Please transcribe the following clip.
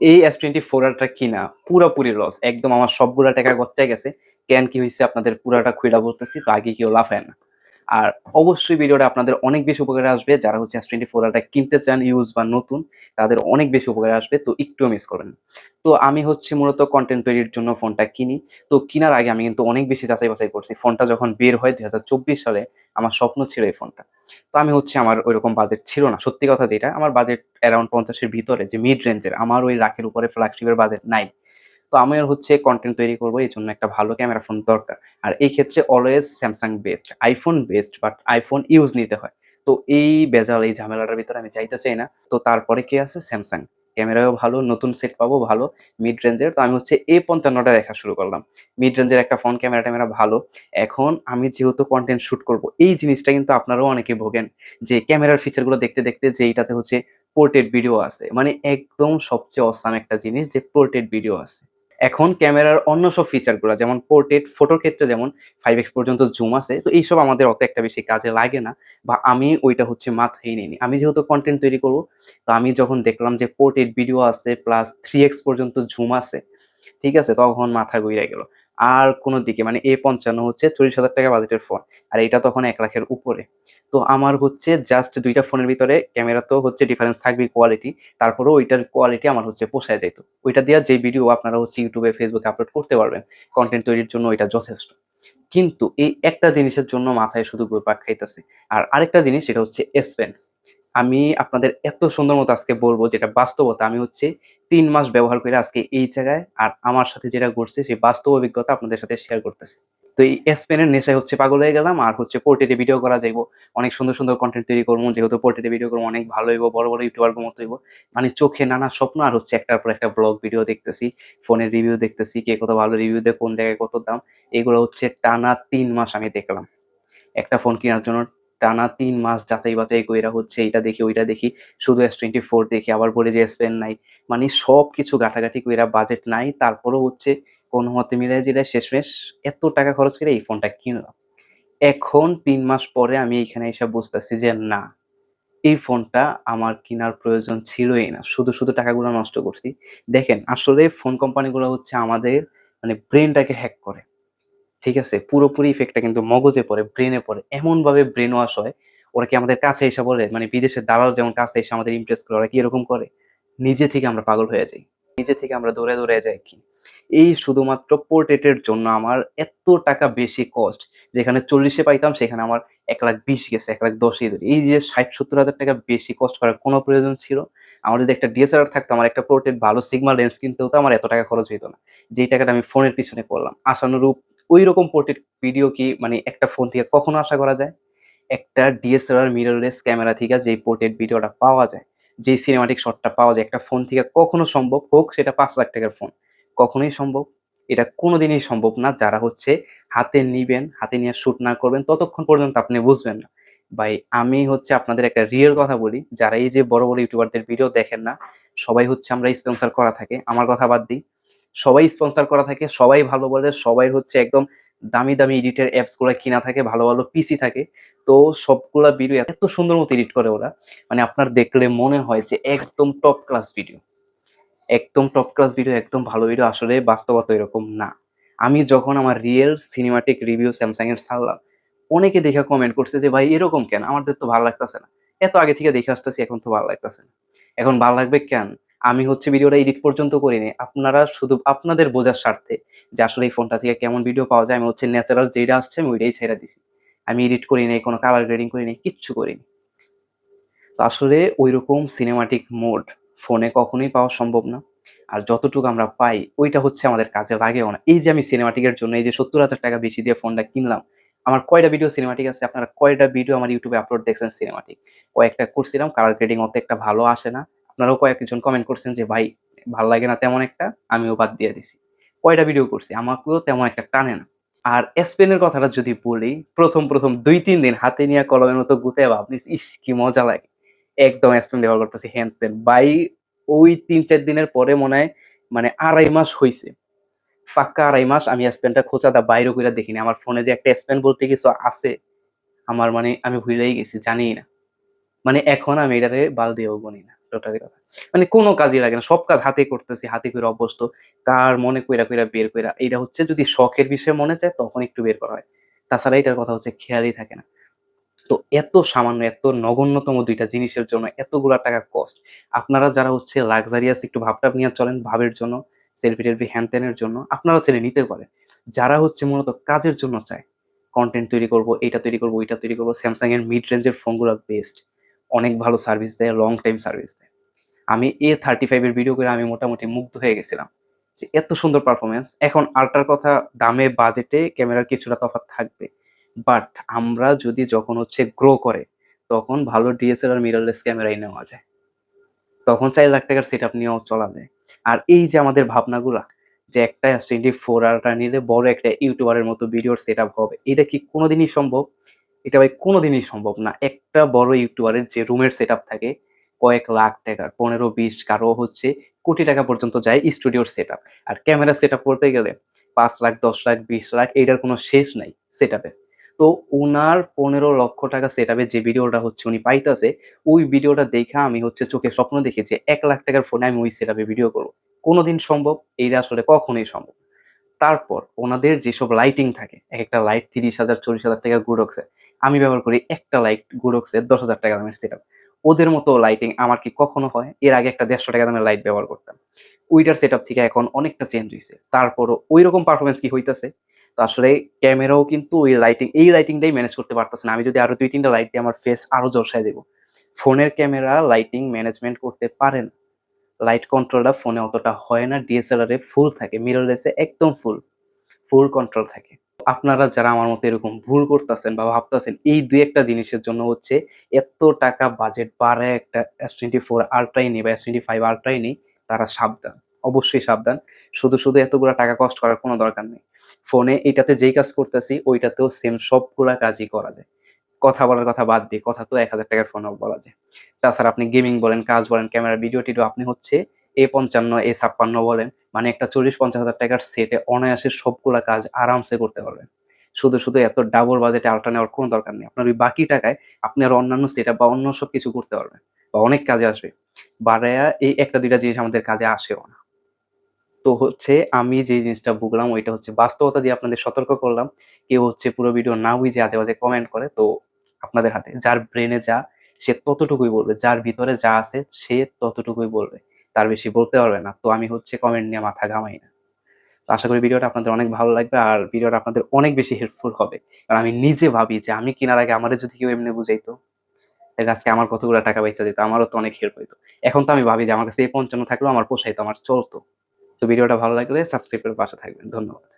এই S twenty four আরটা কিনা পুরোপুরি লস একদম আমার সবগুলা টাকা গচ্চায় গেছে। কেন কি হয়েছে আপনাদের পুরাটা খুঁড়া বলতেছি, তো আগে কেউ লাফায় না। আর অবশ্যই ভিডিওটা আপনাদের অনেক বেশি উপকারে আসবে। যারা হচ্ছে এস টোয়েন্টি ফোর আরটা কিনতে চান ইউজ বা নতুন, তাদের অনেক বেশি উপকারে আসবে। তো একটুও মিস করবেন। তো আমি হচ্ছে মূলত কন্টেন্ট তৈরির জন্য ফোনটা কিনি। তো কেনার আগে আমি কিন্তু অনেক বেশি যাচাই বাছাই করছি। ফোনটা যখন বের হয় দুই হাজার চব্বিশ সালে, আমার স্বপ্ন ছিল এই ফোনটা। তো আমি হচ্ছে আমার ওইরকম বাজেট ছিল না। সত্যি কথা যেটা, আমার বাজেট অ্যারাউন্ড পঞ্চাশের ভিতরে, যে মিড রেঞ্জের আমার ওই রাখের উপরে ফ্ল্যাগশিপের বাজেট নাই। তো আমার হচ্ছে কন্টেন্ট তৈরি করব, এই জন্য একটা ভালো ক্যামেরা ফোন দরকার। আর এই ক্ষেত্রে always Samsung best iPhone best but iPhone use নিতে হয়। তো এই বেজাল, এই ঝামেলাটার ভিতরে আমি চাইতে চাই না। তো তারপরে কি আছে? স্যামসাং ক্যামেরাও ভালো, নতুন সেট পাবো, ভালো মিড রেঞ্জের তো আমি হচ্ছে এ পঞ্চান্নটা দেখা শুরু করলাম। মিড রেঞ্জের একটা ফোন ক্যামেরা ট্যামেরা ভালো। এখন আমি যেহেতু কন্টেন্ট শুট করব, এই জিনিসটা কিন্তু আপনারাও অনেকে ভোগেন যে ক্যামেরার ফিচারগুলো দেখতে দেখতে যে এইটাতে হচ্ছে পোর্টেড ভিডিও আছে। মানে একদম সবচেয়ে অসাম একটা জিনিস যে পোর্টেড ভিডিও আছে। এখন ক্যামেরার অন্য সব ফিচারগুলো যেমন পোর্ট্রেট ফটোর ক্ষেত্রে যেমন ফাইভ এক্স পর্যন্ত জুম আছে, তো এইসব আমাদের অত একটা বেশি কাজে লাগে না বা আমি ওইটা হচ্ছে মাথায় নিইনি। আমি যেহেতু কন্টেন্ট তৈরি করব, তো আমি যখন দেখলাম যে পোর্ট্রেট ভিডিও আছে প্লাস থ্রি এক্স পর্যন্ত জুম আছে, ঠিক আছে, তখন মাথা ঘুরে গেল। আর কোনো দিকে মানে এ পঞ্চান্ন হচ্ছে চল্লিশ হাজার টাকা বাজেটের ফোন আর এটা তখন এক লাখের উপরে। তো আমার হচ্ছে জাস্ট দুইটা ফোনের ভিতরে ক্যামেরা তো হচ্ছে ডিফারেন্স থাকবে কোয়ালিটি তারপরেও ওইটার কোয়ালিটি আমার হচ্ছে পোষায় যেত ওইটা দিয়ে যে ভিডিও আপনারা হচ্ছে ইউটিউবে ফেসবুকে আপলোড করতে পারবেন কন্টেন্ট তৈরির জন্য ওইটা যথেষ্ট। কিন্তু এই একটা জিনিসের জন্য মাথায় শুধু ঘুরপাক খাইতেছে। আর আরেকটা জিনিস, সেটা হচ্ছে এস পেন আমি আপনাদের এত সুন্দর মতো আজকে বলব যেটা বাস্তবতা। আমি হচ্ছে তিন মাস ব্যবহার করে আজকে এই জায়গায় আর আমার সাথে যেটা ঘটছে সেই বাস্তব অভিজ্ঞতা আপনাদের সাথে শেয়ার করতেছি। তো এই এস পেনের নেশায় হচ্ছে পাগল হয়ে গেলাম আর হচ্ছে পোর্ট্রেটে ভিডিও করা যাইবো। অনেক সুন্দর সুন্দর কন্টেন্ট তৈরি করব, যেহেতু পোর্ট্রেটে ভিডিও করব, অনেক ভালো হইব, বড় বড় ইউটিউবার মতো হইব। মানে চোখে নানা স্বপ্ন আর হচ্ছে একটার পর একটা ব্লগ ভিডিও দেখতেছি ফোনের রিভিউ দেখতেছি, কে কত ভালো রিভিউ দেয়, কোন জায়গায় কত দাম, এগুলো হচ্ছে টানা তিন মাস আমি দেখলাম। একটা ফোন কেনার জন্য টানা তিন মাস যাচাই বাছাই কইরা হচ্ছে এটা দেখি, ওইটা দেখি। শুধু এস টোয়েন্টি ফোর দেখি, আবার বলে যে এস নাই। মানে সব কিছু ঘাটাঘাটি কইরা বাজেট নাই, তারপরেও হচ্ছে কোনো মতে মিলে জিলাই শেষমেশ এত টাকা খরচ করে এই ফোনটা কিনলাম। এখন তিন মাস পরে আমি এইখানে এসে বুঝতেছি যে না, এই ফোনটা আমার কেনার প্রয়োজন ছিলই না। শুধু শুধু টাকাগুলো নষ্ট করছি। দেখেন, আসলে ফোন কোম্পানিগুলো হচ্ছে আমাদের মানে ব্রেনটাকে হ্যাক করে। ঠিক আছে? পুরোপুরি ইফেক্টটা কিন্তু মগজে পড়ে ব্রেনে পড়ে। এমন ভাবে ব্রেন ওয়াশ হয়, ওরা কি আমাদের কাছে এসে বলে? মানে বিদেশের দালাল যেমন কাছে এসে আমাদের ইমপ্রেস করে, ওরা কি এরকম করে? নিজে থেকে আমরা পাগল হয়ে যাই। নিজে থেকে আমরা দৌড়ে দৌড়ে যাই কি? এই শুধুমাত্র পোর্ট্রেটের জন্য আমার এত টাকা বেশি কস্ট যেখানে চল্লিশে পাইতাম, সেখানে আমার এক লাখ বিশ গেছে, এক লাখ দশই ধরি এই যে ষাট সত্তর হাজার টাকা বেশি কস্ট করার কোনো প্রয়োজন ছিল, আমার যদি একটা ডিএসএলআর থাকতো, আমার একটা পোর্ট্রেট ভালো সিগমা লেন্স কিনতে হতো, আমার এত টাকা খরচ হইতো না। যেই টাকাটা আমি ফোনের পিছনে করলাম, আশানুরূপ ওই রকম পোর্ট্রেট ভিডিও কি মানে একটা ফোন থেকে কখনো আশা করা যায়? একটা ডিএসএলআর মিররলেস ক্যামেরা থেকে যেই পোর্ট্রেট ভিডিওটা পাওয়া যায়, যেই সিনেমাটিক শটটা পাওয়া যায়, একটা ফোন থেকে কখনো সম্ভব হোক, সেটা পাঁচ লাখ টাকার ফোন কখনোই সম্ভব। এটা কোনোদিনই সম্ভব না। যারা হচ্ছে হাতে নিবেন, হাতে নিয়ে শুট না করবেন, ততক্ষণ পর্যন্ত আপনি বুঝবেন না। ভাই, আমি হচ্ছে আপনাদের একটা রিয়েল কথা বলি। যারা এই যে বড় বড় ইউটিউবারদের ভিডিও দেখেন না, সবাই হচ্ছে আমরা স্পন্সর করা থাকে। আমার কথা বাদ দিই। সবাই স্পন্সর করা থাকে, সবাই ভালো বলে, সবাই হচ্ছে একদম দামি দামি এডিটের অ্যাপসগুলো কিনা থাকে, ভালো ভালো পিসি থাকে। তো সবগুলা ভিডিও এত সুন্দর মতো এডিট করে ওরা। মানে আপনার দেখলে মনে হয় যে একদম টপ ক্লাস ভিডিও একদম টপ ক্লাস ভিডিও একদম ভালো ভিডিও আসলে বাস্তবতা এরকম না। আমি যখন আমার রিয়েল সিনেমাটিক রিভিউ স্যামসাং এর ছাড়লাম, অনেকে দেখে কমেন্ট করছে যে, ভাই, এরকম কেন? আমাদের তো ভালো লাগতেছে না। এত আগে থেকে দেখে আসতেছি, এখন তো ভালো লাগতেছে না। এখন ভালো লাগবে কেন? আমি হচ্ছে ভিডিওটা এডিট পর্যন্ত করিনি। আপনারা শুধু আপনাদের বোঝার স্বার্থে যে আসলে এই ফোনটা থেকে কেমন ভিডিও পাওয়া যায়, আমি হচ্ছে ন্যাচারাল যেটা আসছে আমি ওইটাই ছেড়ে দিছি। আমি এডিট করি করিনি, কোনো কালার গ্রেডিং করি করিনি, কিচ্ছু করিনি। তো আসলে ওইরকম সিনেমাটিক মোড ফোনে কখনোই পাওয়া সম্ভব না। আর যতটুকু আমরা পাই, ওইটা হচ্ছে আমাদের কাজে লাগেও না। এই যে আমি সিনেমাটিকের জন্য এই যে সত্তর হাজার টাকা বেশি দিয়ে ফোনটা কিনলাম, আমার কয়টা ভিডিও সিনেমাটিক আছে? আপনারা কয়টা ভিডিও আমার ইউটিউবে আপলোড দেখছেন সিনেমাটিক কয়েকটা করছিলাম কালার গ্রেডিং অত একটা ভালো আসে না। আপনারাও কয়েকজন কমেন্ট করছেন যে, ভাই, ভালো লাগে না তেমন একটা? আমিও বাদ দিয়ে দিছি। কয়টা ভিডিও করছি? আমাকেও তেমন একটা টানে না। আর স্পেনের কথাটা যদি বলি, প্রথম প্রথম দুই, তিন দিন হাতে নিয়ে কলমের মতো গুতে ভাবনি ইস, কি মজা লাগে। একদম এসপেন ব্যবহার করতেছি হ্যান তেন। বাই ওই তিন, চার দিনের পরে মনে হয় মানে আড়াই মাস হইছে। পাক্কা আড়াই মাস আমি এসপেনটা খোঁচাটা বাইরে করে দেখিনি। আমার ফোনে যে একটা এসপেন বলতে কিছু আছে, আমার মানে আমি ভুলেই গেছি জানি না। মানে এখন আমি এটাতে বাল দিয়েও গুনি না। লটারি কথা। মানে কোনো কাজই লাগে না, সব কাজ হাতে করতেছি, হাতে করে অভ্যস্ত। কার মনে কইরা কইরা বের কইরা এটা হচ্ছে যদি শখের বিষয়ে মনে চায় তখন একটু বের করা হয়। তাছাড়া এটার কথা হচ্ছে খেয়ালই থাকে না। তো এত সামান্য, এত নগণ্যতম দুইটা জিনিসের জন্য এতগুলা টাকা কস্ট আপনারা যারা হচ্ছে লাক্সারিয়াস একটু ভাবটাপ নিয়ে চলেন ভাবের জন্য সেলফি টেলফি হ্যান ত্যানের জন্য, আপনারা ছেলে নিতে পারে যারা হচ্ছে মূলত কাজের জন্য চায় কন্টেন্ট তৈরি করব এটা তৈরি করব, ওইটা তৈরি করব স্যামসাং এর মিড রেঞ্জের ফোনগুলো বেস্ট অনেক ভালো সার্ভিস দেয় লং টাইম সার্ভিস দেয়। আমি এ থার্টি ফাইভের ভিডিও করে আমি মোটামুটি মুগ্ধ হয়ে গেছিলাম যে এত সুন্দর পারফরমেন্স এখন আল্টার কথা দামে বাজেটে ক্যামেরার কিছুটা তফাৎ থাকবে। বাট আমরা যদি যখন হচ্ছে গ্রো করে, তখন ভালো ডিএসএলআর মিররলেস ক্যামেরাই নেওয়া যায়। তখন চার লাখ টাকার সেট আপ নিয়েও চলা যায়। আর এই যে আমাদের ভাবনাগুলা, যে একটা এস টোয়েন্টি ফোর আরটা নিলে বড় একটা ইউটিউবারের মতো ভিডিওর সেট আপ হবে, এটা কি কোনোদিনই সম্ভব? এটা ভাই কোনোদিনই সম্ভব না। একটা বড় ইউটিউবারের যে রুমের সেট থাকে, কয়েক লাখ টাকা, পনেরো, বিশ, কারও হচ্ছে কোটি টাকা পর্যন্ত যায় স্টুডিওর সেট আর ক্যামেরা সেট করতে গেলে পাঁচ লাখ, দশ লাখ, বিশ লাখ, এইটার কোনো শেষ নাই সেট তো ওনার পনেরো লক্ষ টাকা সেট যে ভিডিওটা হচ্ছে উনি পাইতেছে, ওই ভিডিওটা দেখে আমি হচ্ছে চোখে স্বপ্ন দেখি যে এক লাখ টাকার ফোনে আমি ওই সেট ভিডিও করব। কোনোদিন সম্ভব, এইটা আসলে কখনোই সম্ভব। তারপর ওনাদের যেসব লাইটিং থাকে, এক একটা লাইট তিরিশ হাজার, চল্লিশ হাজার টাকা গুডক্সের আমি ব্যবহার করি একটা লাইট গুডক্সের দশ হাজার টাকা দামের সেট ওদের মতো লাইটিং আমার কি কখনো হয়? এর আগে একটা দেড়শো টাকা দামের লাইট ব্যবহার করতাম। ওইটার সেট থেকে এখন অনেকটা চেঞ্জ হয়েছে তারপরও ওই রকম পারফরমেন্স কি হইতেছে? তো আসলে ক্যামেরাও কিন্তু ওই লাইটিং এই লাইটিংটাই ম্যানেজ করতে পারতেছে না। আমি যদি আরও দুই, তিনটা লাইট দিয়ে আমার ফেস আরও জলসায় দেবো। ফোনের ক্যামেরা লাইটিং ম্যানেজমেন্ট করতে পারে না। লাইট কন্ট্রোলটা ফোনে অতটা হয় না। ডিএসএলআর ফুল থাকে। মিররলেসে একদম ফুল ফুল কন্ট্রোল থাকে। আপনারা যারা আমার মতো এরকম ভুল করতেছেন বা ভাবতেছেন, এই দুই একটা জিনিসের জন্য হচ্ছে এত টাকা বাজেট বাড়ে একটা এস টোয়েন্টি ফোর আলট্রাই নেই বা এস টোয়েন্টি ফাইভ আলট্রাই নেই, তারা সাবধান, অবশ্যই সাবধান। শুধু শুধু এতগুলা টাকা কষ্ট করার কোনো দরকার নেই। ফোনে এটাতে যেই কাজ করতেছি, ওইটাতেও সেম সবগুলা কাজই করা যায়। কথা বলার কথা বাদ দিয়ে, কথা তো এক হাজার টাকার ফোনেও বলা যায়। তাছাড়া আপনি গেমিং বলেন, কাজ বলেন ক্যামেরা ভিডিও টিডিও, আপনি হচ্ছে এ পঞ্চান্ন, এ ছাপ্পান্ন বলেন মানে একটা চল্লিশ পঞ্চাশ হাজার টাকার সেটে অনায়াসে সবগুলা কাজ আরামসে করতে পারবেন। শুধু শুধু এত ডাবল বাজেটে আলটা নেওয়ার কোনো দরকার নেই। আপনার ওই বাকি টাকায় আপনি আর অন্যান্য সেট বা অন্য সব কিছু করতে পারবেন বা অনেক কাজে আসবে। বাড়ায়া এই একটা, দুইটা জিনিস আমাদের কাজে আসেও না। তো হচ্ছে আমি যে জিনিসটা বুঝলাম ওইটা হচ্ছে বাস্তবতা দিয়ে আপনাদের সতর্ক করলাম। কেউ হচ্ছে পুরো ভিডিও না বুঝে আজে বাজে কমেন্ট করে, তো আপনাদের হাতে যার ব্রেনে যা, সে ততটুকুই বলবে। যার ভিতরে যা আছে সে ততটুকুই বলবে। তার বেশি বলতে পারবে না। তো আমি হচ্ছে কমেন্ট নিয়ে মাথা ঘামাই না। তো আশা করি ভিডিওটা আপনাদের অনেক ভালো লাগবে আর ভিডিওটা আপনাদের অনেক বেশি হেল্পফুল হবে। কারণ আমি নিজে ভাবি যে আমি কেনার আগে আমারও যদি কেউ এমনি বুঝাইতো আজকে আমার কতগুলো টাকা পাইতে যেত আমারও তো অনেক হেল্প হইতো। এখন তো আমি ভাবি যে আমার কাছে এই পঞ্চান্ন থাকলেও আমার পোষাইতো আমার চলতো। তো ভিডিওটা ভালো লাগলে সাবস্ক্রাইব করে পাশে থাকবেন। ধন্যবাদ।